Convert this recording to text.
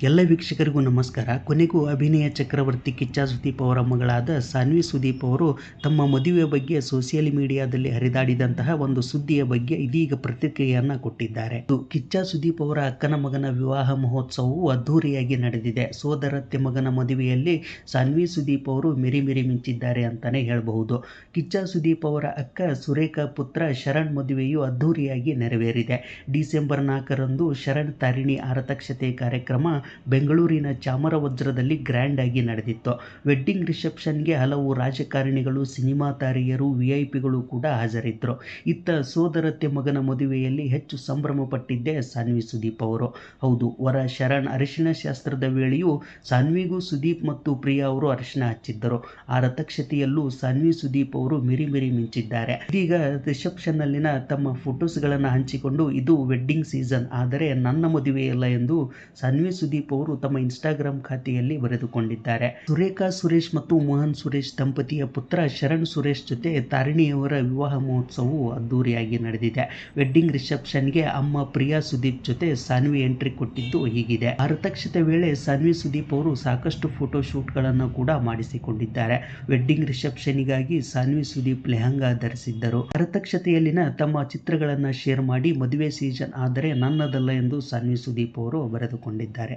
ಎಲ್ಲ ವೀಕ್ಷಕರಿಗೂ ನಮಸ್ಕಾರ. ಕೊನೆಗೂ ಅಭಿನಯ ಚಕ್ರವರ್ತಿ ಕಿಚ್ಚ ಸುದೀಪ್ ಅವರ ಮಗಳಾದ ಸಾನ್ವಿ ಸುದೀಪ್ ಅವರು ತಮ್ಮ ಮದುವೆ ಬಗ್ಗೆ ಸೋಷಿಯಲ್ ಮೀಡಿಯಾದಲ್ಲಿ ಹರಿದಾಡಿದಂತಹ ಒಂದು ಸುದ್ದಿಯ ಬಗ್ಗೆ ಇದೀಗ ಪ್ರತಿಕ್ರಿಯೆಯನ್ನ ಕೊಟ್ಟಿದ್ದಾರೆ. ಕಿಚ್ಚ ಸುದೀಪ್ ಅವರ ಅಕ್ಕನ ಮಗನ ವಿವಾಹ ಮಹೋತ್ಸವವು ಅದ್ಧೂರಿಯಾಗಿ ನಡೆದಿದೆ. ಸೋದರತ್ತೆ ಮಗನ ಮದುವೆಯಲ್ಲಿ ಸಾನ್ವಿ ಸುದೀಪ್ ಅವರು ಮೆರಿ ಮೆರಿ ಮಿಂಚಿದ್ದಾರೆ ಅಂತಾನೆ ಹೇಳಬಹುದು. ಕಿಚ್ಚ ಸುದೀಪ್ ಅವರ ಅಕ್ಕ ಸುರೇಖಾ ಪುತ್ರ ಶರಣ್ ಮದುವೆಯು ಅದ್ಧೂರಿಯಾಗಿ ನೆರವೇರಿದೆ. ಡಿಸೆಂಬರ್ ನಾಲ್ಕರಂದು ಶರಣ್ ತಾರಿಣಿ ಆರತಕ್ಷತೆ ಕಾರ್ಯಕ್ರಮ ಬೆಂಗಳೂರಿನ ಚಾಮರವಜ್ರದಲ್ಲಿ ಗ್ರ್ಯಾಂಡ್ ಆಗಿ ನಡೆದಿತ್ತು. ವೆಡ್ಡಿಂಗ್ ರಿಸೆಪ್ಷನ್ಗೆ ಹಲವು ರಾಜಕಾರಣಿಗಳು, ಸಿನಿಮಾ ತಾರೆಯರು ವಿ ಐ ಪಿಗಳು ಕೂಡ ಹಾಜರಿದ್ದರು. ಇತ್ತ ಸೋದರತ್ತೆ ಮಗನ ಮದುವೆಯಲ್ಲಿ ಹೆಚ್ಚು ಸಂಭ್ರಮ ಪಟ್ಟಿದ್ದೇ ಸಾನ್ವಿ ಸುದೀಪ್ ಅವರು. ಹೌದು, ವರ ಶರಣ್, ಅರಿಶಿಣ ಶಾಸ್ತ್ರದ ವೇಳೆಯೂ ಸಾನ್ವಿಗೂ ಸುದೀಪ್ ಮತ್ತು ಪ್ರಿಯಾ ಅವರು ಅರಿಶಿನ ಹಚ್ಚಿದ್ದರು. ಆ ರಥಕ್ಷತೆಯಲ್ಲೂ ಸಾನ್ವಿ ಸುದೀಪ್ ಅವರು ಮಿರಿ ಮಿರಿ ಮಿಂಚಿದ್ದಾರೆ. ಇದೀಗ ರಿಸೆಪ್ಷನ್ ಅಲ್ಲಿನ ತಮ್ಮ ಫೋಟೋಸ್ಗಳನ್ನು ಹಂಚಿಕೊಂಡು ಇದು ವೆಡ್ಡಿಂಗ್ ಸೀಸನ್. ಆದರೆ ನನ್ನ ಮದುವೆಯಲ್ಲ ಎಂದು ಸಾನ್ವಿ ಸುದೀಪ್ ಅವರು ತಮ್ಮ ಇನ್ಸ್ಟಾಗ್ರಾಮ್ ಖಾತೆಯಲ್ಲಿ ಬರೆದುಕೊಂಡಿದ್ದಾರೆ. ಸುರೇಖಾ ಸುರೇಶ್ ಮತ್ತು ಮೋಹನ್ ಸುರೇಶ್ ದಂಪತಿಯ ಪುತ್ರ ಶರಣ್ ಸುರೇಶ್ ಜೊತೆ ತಾರಿಣಿಯವರ ವಿವಾಹ ಮಹೋತ್ಸವವು ಅದ್ದೂರಿಯಾಗಿ ನಡೆದಿದೆ. ವೆಡ್ಡಿಂಗ್ ರಿಸೆಪ್ಷನ್ಗೆ ಅಮ್ಮ ಪ್ರಿಯಾ ಸುದೀಪ್ ಜೊತೆ ಸಾನ್ವಿ ಎಂಟ್ರಿ ಕೊಟ್ಟಿದ್ದು ಹೀಗಿದೆ. ಅರತಕ್ಷತೆ ವೇಳೆ ಸಾನ್ವಿ ಸುದೀಪ್ ಅವರು ಸಾಕಷ್ಟು ಫೋಟೋ ಶೂಟ್ಗಳನ್ನು ಕೂಡ ಮಾಡಿಸಿಕೊಂಡಿದ್ದಾರೆ. ವೆಡ್ಡಿಂಗ್ ರಿಸೆಪ್ಷನ್ಗಾಗಿ ಸಾನ್ವಿ ಸುದೀಪ್ ಲೆಹಂಗಾ ಧರಿಸಿದ್ದರು. ಅರತಕ್ಷತೆಯಲ್ಲಿನ ತಮ್ಮ ಚಿತ್ರಗಳನ್ನು ಶೇರ್ ಮಾಡಿ ಮದುವೆ ಸೀಸನ್ ಆದರೆ ನನ್ನದಲ್ಲ ಎಂದು ಸಾನ್ವಿ ಸುದೀಪ್ ಅವರು ಬರೆದುಕೊಂಡಿದ್ದಾರೆ.